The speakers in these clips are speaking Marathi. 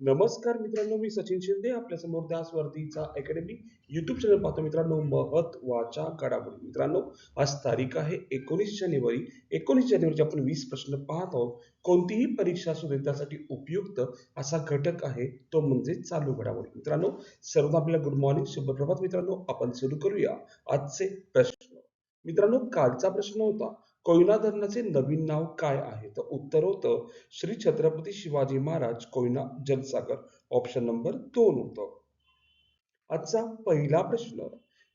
नमस्कार मित्रांनो मी सचिन शिंदे आपल्यासमोर दास वर्दीचा अकॅडमी युट्यूब चॅनल पाहतो. मित्रांनो महत्त्वाच्या घडामोडी. मित्रांनो आज तारीख आहे एकोणीस जानेवारी. एकोणीस जानेवारीचे आपण वीस प्रश्न पाहत आहोत. कोणतीही परीक्षा असू दे त्यासाठी उपयुक्त असा घटक आहे तो म्हणजे चालू घडामोडी. मित्रांनो सर्वांना आपल्याला गुड मॉर्निंग शुभप्रभात मित्रांनो. आपण सुरू करूया आजचे प्रश्न. मित्रांनो कालचा प्रश्न होता. कोयना धरणाचे नवीन नाव काय आहे? तर उत्तर होतं श्री छत्रपती शिवाजी महाराज कोयना जलसागर. ऑप्शन नंबर दोन होतं. आजचा पहिला प्रश्न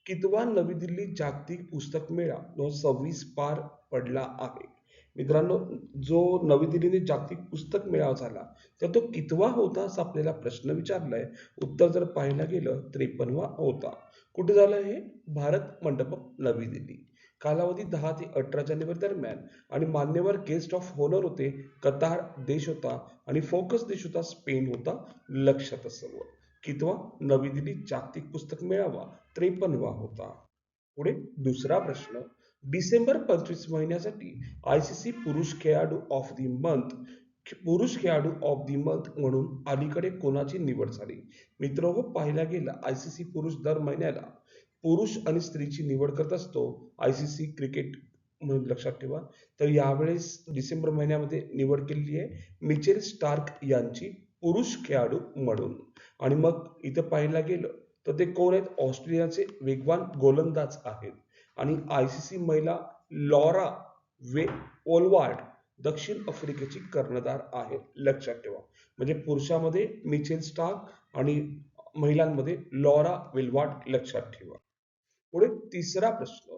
कितवा नवी दिल्ली जागतिक पुस्तक मेळा? जो सव्वीस पार पडला आहे. मित्रांनो जो नवी दिल्लीने जागतिक पुस्तक मेळावा झाला तर तो कितवा होता असा आपल्याला प्रश्न विचारलाय? उत्तर जर पाहायला गेलं त्रेपन्नवा होता. कुठे झालं हे? भारत मंडप नवी दिल्ली. कालावधी दहा ते अठरा जानेवारी दरम्यान आणि मान्यवर गेस्ट ऑफ होनर होते कतार देश होता आणि फोकस देश होता स्पेन होता. लक्षात असावं. कितवा नवी दिल्ली जागतिक पुस्तक मेळावा त्रेपन्नवा होता. पुढे दुसरा प्रश्न. डिसेंबर पंचवीस महिन्यासाठी आय सी सी पुरुष खेळाडू ऑफ दी मंथ पुरुष खेळाडू ऑफ दी मंथ म्हणून अलीकडे कोणाची निवड झाली? मित्र हो पाहिला गेला आय सी सी पुरुष दर महिन्याला पुरुष आणि स्त्रीची निवड करत असतो आय सी सी क्रिकेट म्हणून लक्षात ठेवा. तर यावेळेस डिसेंबर महिन्यामध्ये निवड केलेली आहे मिचेल स्टार्क यांची पुरुष खेळाडू म्हणून. आणि मग इथं पाहायला गेलं तर ते कोण आहेत? ऑस्ट्रेलियाचे वेगवान गोलंदाज आहेत. आणि आय सी सी महिला लॉरा वे ओलवार्ड दक्षिण आफ्रिकेची कर्णधार आहे लक्षात ठेवा. म्हणजे पुरुषामध्ये मिचेल स्टार्क आणि महिलांमध्ये लॉरा वेलवार्ड लक्षात ठेवा. पुढे तिसरा प्रश्न.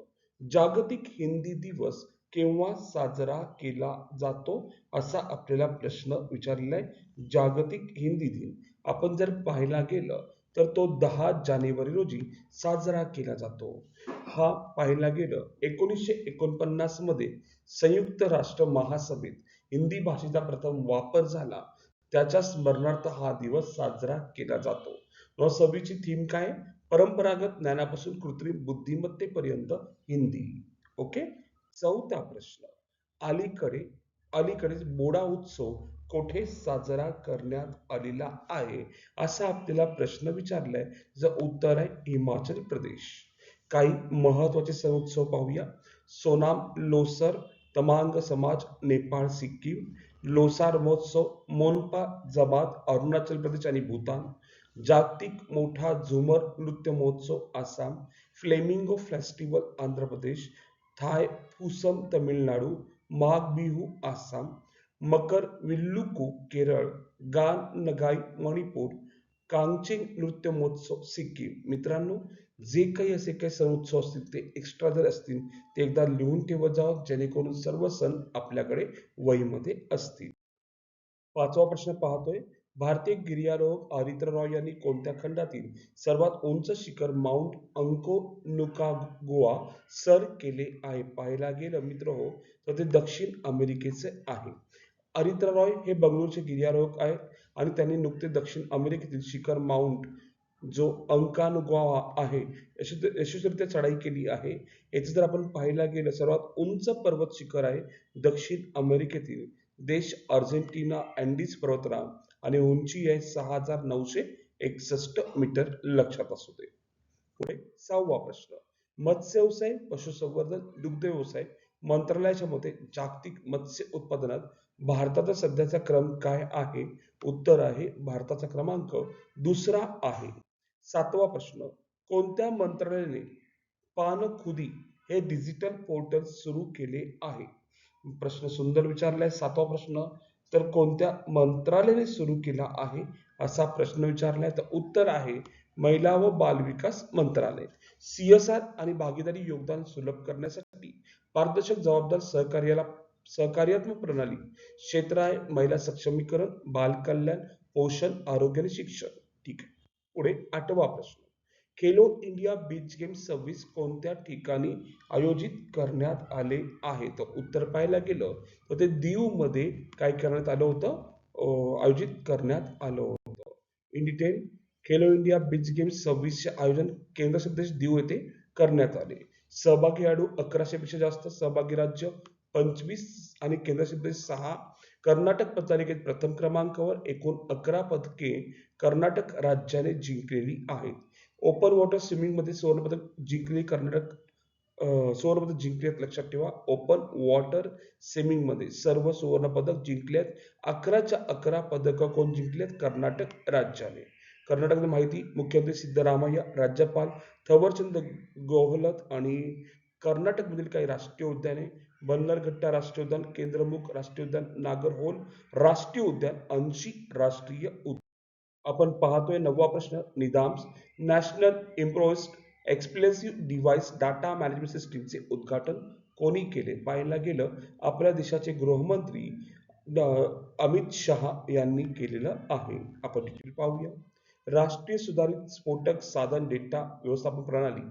जागतिक हिंदी दिवस केव्हा साजरा केला जातो? असा आपल्याला प्रश्न विचारलेला आहे जागतिक हिंदी दिन. आपण जर पाहायला गेलं तर तो दहा जानेवारी रोजी साजरा केला जातो. हा पाहायला गेलं एकोणीसशे एकोणपन्नासमध्ये संयुक्त राष्ट्र महासभेत हिंदी भाषेचा प्रथम वापर झाला. त्याच्या स्मरणार्थ हा दिवस साजरा केला जातो. सभेची थीम काय? परंपरागत ज्ञानापासून कृत्रिम बुद्धिमत्तेपर्यंत हिंदी. ओके चौथा प्रश्न. अलीकडे अलीकडेच बोडा उत्सव कोठे साजरा करण्यात आलेला आहे? असा आपल्याला प्रश्न विचारलाय जर उत्तर आहे हिमाचल प्रदेश. काही महत्त्वाचे सण उत्सव पाहूया. सोनाम लोसर तमांग समाज नेपाळ सिक्कीम. लोसार महोत्सव मोनपा जमात अरुणाचल प्रदेश आणि भूतान. जागतिक मोठा झुमर नृत्य महोत्सव आसाम फ्लेमिंगो फेस्टिवल आंध्र प्रदेश थाय फुसम तमिळनाडू माघ बिहू आसाम मकर विल्लुकू केरळ गान नगाई मणिपूर कांगचेंग नृत्य महोत्सव सिक्कीम. मित्रांनो जे काही असे काही सण उत्सव असतील ते एक्स्ट्रा जर असतील ते एकदा लिहून ठेवत जावं जेणेकरून सर्व सण आपल्याकडे वहीमध्ये असतील. पाचवा प्रश्न पाहतोय. भारतीय गिर्यारोहक आदित्य रॉय यांनी कोणत्या खंडातील सर्वात उंच शिखर माउंट अंकोनुकागुआ सर केले आहे पाहायला गेलं मित्र हो तर ते दक्षिण अमेरिकेचे आहे. आदित्य रॉय हे बंगळूरचे गिर्यारोहक आहेत आणि त्यांनी नुकते दक्षिण अमेरिकेतील शिखर माउंट जो अंकानुग्वा आहे यशस्वीरित्या चढाई केली आहे. याचे जर आपण पाहायला गेलं सर्वात उंच पर्वत शिखर आहे दक्षिण अमेरिकेतील. देश अर्जेंटिना अँडीज पर्वतरांग. आणि उंची आहे सहा हजार नऊशे एकसष्ट मीटर लक्षात असू दे. पुढे सहावा प्रश्न. मत्स्य व्यवसाय पशुसंवर्धन दुग्ध व्यवसाय मंत्रालयाच्या मते जागतिक मत्स्य उत्पादनात भारताचा सध्याचा क्रम काय आहे? उत्तर आहे भारताचा क्रमांक दुसरा आहे. सातवा प्रश्न. कोणत्या मंत्रालयाने पानखुदी हे डिजिटल पोर्टल सुरू केले आहे? प्रश्न सुंदर विचारलाय. सातवा प्रश्न. तर कोणत्या मंत्रालयाने सुरू केला आहे? असा प्रश्न विचारला तर उत्तर आहे महिला व बाल विकास मंत्रालय. सीएसआर आणि भागीदारी योगदान सुलभ करण्यासाठी पारदर्शक जबाबदार सहकार्याला सहकार्यात्मक प्रणाली क्षेत्र आहे महिला सक्षमीकरण बालकल्याण पोषण आरोग्य आणि शिक्षण. ठीक आहे. पुढे आठवा प्रश्न. खेलो इंडिया बीच गेम सव्वीस कोणत्या ठिकाणी आयोजित करण्यात आले आहे? तर उत्तर पाहायला गेलं तर ते दीवमध्ये काय करण्यात आलं होतं? आयोजित करण्यात आलं होतं. In detail Khelo India beach game सव्वीसचे आयोजन केंद्र प्रदेश दीव येथे करण्यात आले. सहभागी खेळाडू अकराशे पेक्षा जास्त सहभागी राज्य पंचवीस आणि केंद्रशासित प्रदेश सहा. कर्नाटक पत्रिकेत प्रथम क्रमांकावर एकूण अकरा पदके कर्नाटक राज्याने जिंकलेली आहेत. ओपन वॉटर स्विमिंगमध्ये सुवर्णपदक जिंकले कर्नाटक सुवर्णपदक जिंकले आहेत लक्षात ठेवा. ओपन वॉटर स्विमिंगमध्ये सर्व सुवर्णपदक जिंकले जिंकलेत अकराच्या अकरा पदक कोण जिंकलेत कर्नाटक राज्याने. कर्नाटकमध्ये माहिती मुख्यमंत्री सिद्धरामय्या राज्यपाल थवरचंद गोहलत आणि कर्नाटकमधील काही राष्ट्रीय उद्याने बन्नरघट्टा राष्ट्रीय उद्यान केंद्रमुख राष्ट्रीय उद्यान नागरहोल राष्ट्रीय उद्यान अंशी राष्ट्रीय उद्यान. आपण पाहतोय नववा प्रश्न NIDAMS. National improved explosive device data management सिस्टीमचे उद्घाटन कोणी केले? पाहायला गेलं आपल्या देशाचे गृहमंत्री अमित शहा यांनी केलेलं आहे. आपण डिटेल पाहूया. राष्ट्रीय सुधारित स्फोटक साधन डेटा व्यवस्थापन प्रणाली.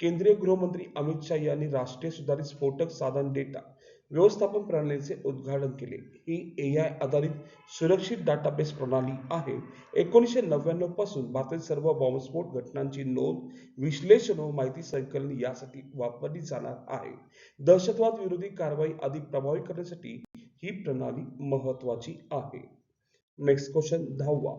केंद्रीय गृहमंत्री अमित शाह यांनी राष्ट्रीय सुधारित स्फोटक साधन डेटा व्यवस्थापन प्रणालीचे उद्घाटन केले. ही ए आय आधारित सुरक्षित डाटाबेस प्रणाली आहे. एकोणीसशे नव्याण्णवपासून भारतातील सर्व बॉम्बस्फोट घटनांची नोंद विश्लेषण व माहिती संकलन यासाठी वापरली जाणार आहे. दहशतवाद विरोधी कारवाई अधिक प्रभावी करण्यासाठी ही प्रणाली महत्वाची आहे. नेक्स्ट क्वेश्चन दहावा.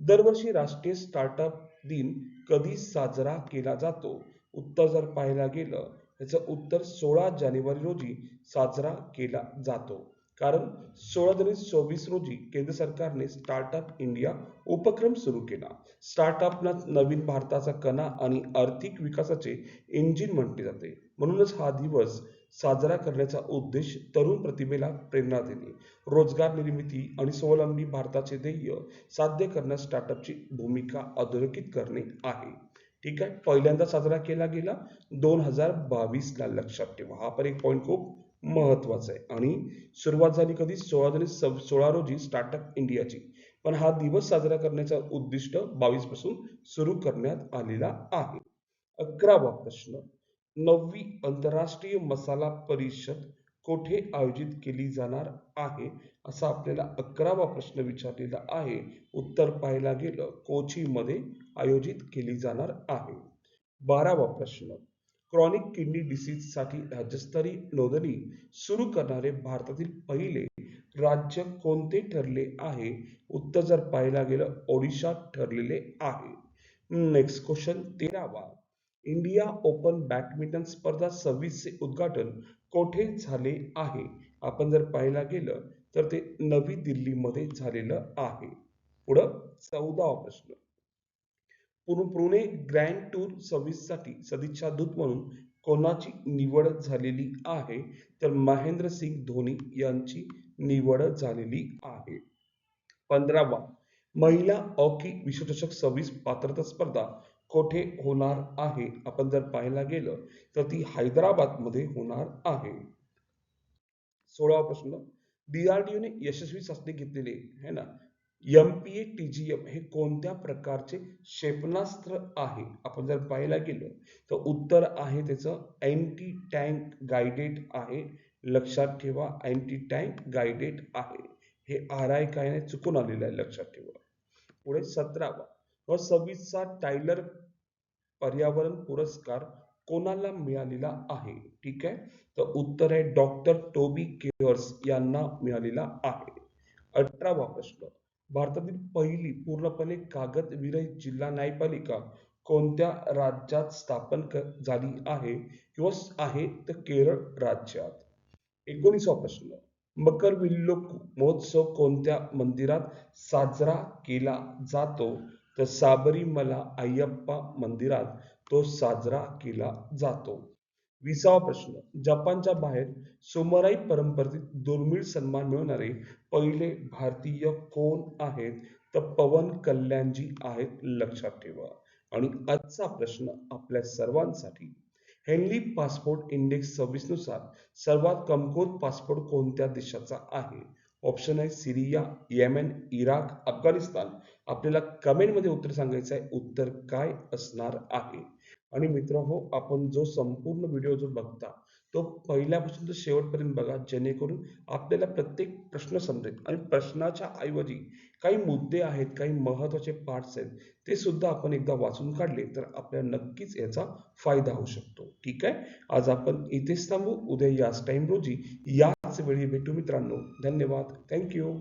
दरवर्षी राष्ट्रीय स्टार्टअप दिन कधी साजरा केला जातो? उत्तर जर पाहायला गेलं याचं उत्तर सोळा जानेवारी रोजी साजरा केला जातो. कारण सोळा दोन सव्वीस रोजी केंद्र सरकारने स्टार्टअप इंडिया उपक्रम सुरू केला. स्टार्टअपला नवीन भारताचा कणा आणि आर्थिक विकासाचे इंजिन म्हटले जाते. म्हणूनच हा दिवस साजरा करण्याचा उद्देश तरुण प्रतिभेला प्रेरणा देणे. रोजगार निर्मिती आणि स्वावलंबी भारताचे ध्येय साध्य करण्यास स्टार्टअपची भूमिका अधोरेखित करणे आहे. ठीक आहे? पहिल्यांदा साजरा केला गेला. दोन हजार बावीसला लक्षात ठेवा. हा पण एक पॉईंट खूप महत्त्वाचा आहे. आणि सुरुवात झाली कधी? सोळा जणी सोळा रोजी स्टार्टअप इंडियाची पण हा दिवस साजरा करण्याचा उद्दिष्ट बावीसपासून सुरू करण्यात आलेला आहे. अकरावा प्रश्न. नववी आंतरराष्ट्रीय मसाला परिषद कोठे आयोजित केली जाणार आहे? असा आपल्याला अकरावा प्रश्न विचारलेला आहे. उत्तर पाहायला गेलं. कोची मध्ये आयोजित केली जाणार आहे. बारावा प्रश्न. क्रॉनिक किडनी डिसीजसाठी राज्यस्तरीय नोंदणी सुरू करणारे भारतातील पहिले राज्य कोणते ठरले आहे? उत्तर जर पाहायला गेलं ओडिशा ठरलेले आहे. नेक्स्ट क्वेश्चन तेरावा. इंडिया ओपन बॅडमिंटन स्पर्धा सव्वीसचे उद्घाटन कोठे झाले आहे? आपण जर पाहायला गेलं तर ते नवी दिल्लीमध्ये झालेलं आहे. पुढं चौदावा प्रश्न. पुणे पुणे ग्रँड टूर सव्वीससाठी सदिच्छा दूत म्हणून कोणाची निवड झालेली आहे? तर महेंद्र सिंग धोनी यांची निवड झालेली आहे. पंधरावा महिला हॉकी विश्वचषक सव्वीस पात्रता स्पर्धा कोठे होणार आहे? आपण जर पाहायला गेलं तर ती हैदराबादमध्ये होणार आहे. सोळावा प्रश्न डीआरडीओने यशस्वी चाचणी घेतलेली आहे ना? एमपीए टीजीएम हे कोणत्या प्रकारचे क्षेपणास्त्र आहे? आपण जर पाहायला गेलो तर उत्तर आहे त्याचं अँटी टँक गायडेड आहे. लक्षात ठेवा अँटी टँक गायडेड आहे. हे आर आय काय नाही चुकून आलेलं आहे लक्षात ठेवा. पुढे सतरावा. व सव्वीसचा टायलर पर्यावरण पुरस्कार कोणाला मिळालेला आहे? ठीक आहे? तर उत्तर आहे डॉक्टर टोबी केअर्स यांना मिळालेला आहे. अठरावा प्रश्न. भारतातील पहिली पूर्णपणे कागद विरहित जिल्हा न्यायपालिका कोणत्या राज्यात स्थापन झाली आहे? किंवा आहे तर केरळ राज्यात. एकोणीसवा प्रश्न. मकरविल्लुकू महोत्सव कोणत्या मंदिरात साजरा केला जातो? तर साबरीमला अय्यप्पा मंदिरात तो साजरा केला जातो. विसावा प्रश्न. जपानच्या बाहेर सोमराई परंपरेतील दुर्मिळ सन्मान मिळवणारे पहिले भारतीय कोण आहेत? तर पवन कल्याणजी आहेत लक्षात ठेवा. आणि आजचा प्रश्न आपल्या सर्वांसाठी. हेनली पासपोर्ट इंडेक्स सव्वीसनुसार सर्वात कमकुवत पासपोर्ट कोणत्या देशाचा आहे? ऑप्शन आहे सिरिया येमेन इराक अफगाणिस्तान आपल्याला कमेंटमध्ये उत्तर सांगायचं आहे. उत्तर काय असणार आहे? आणि मित्रांनो हो, आपण जो संपूर्ण व्हिडिओ जो बघता तो पहिल्यापासून तर शेवटपर्यंत बघा. जेणेकरून आपल्याला प्रत्येक प्रश्न समजेल. आणि प्रश्नाच्या ऐवजी काही मुद्दे आहेत काही महत्त्वाचे पार्ट्स आहेत ते सुद्धा आपण एकदा वाचून काढले तर आपल्याला नक्कीच याचा फायदा होऊ शकतो. ठीक आहे? आज आपण इथेच थांबू. उद्या याच टाइम रोजी या वेळी भेटू मित्रांनो. धन्यवाद. थँक्यू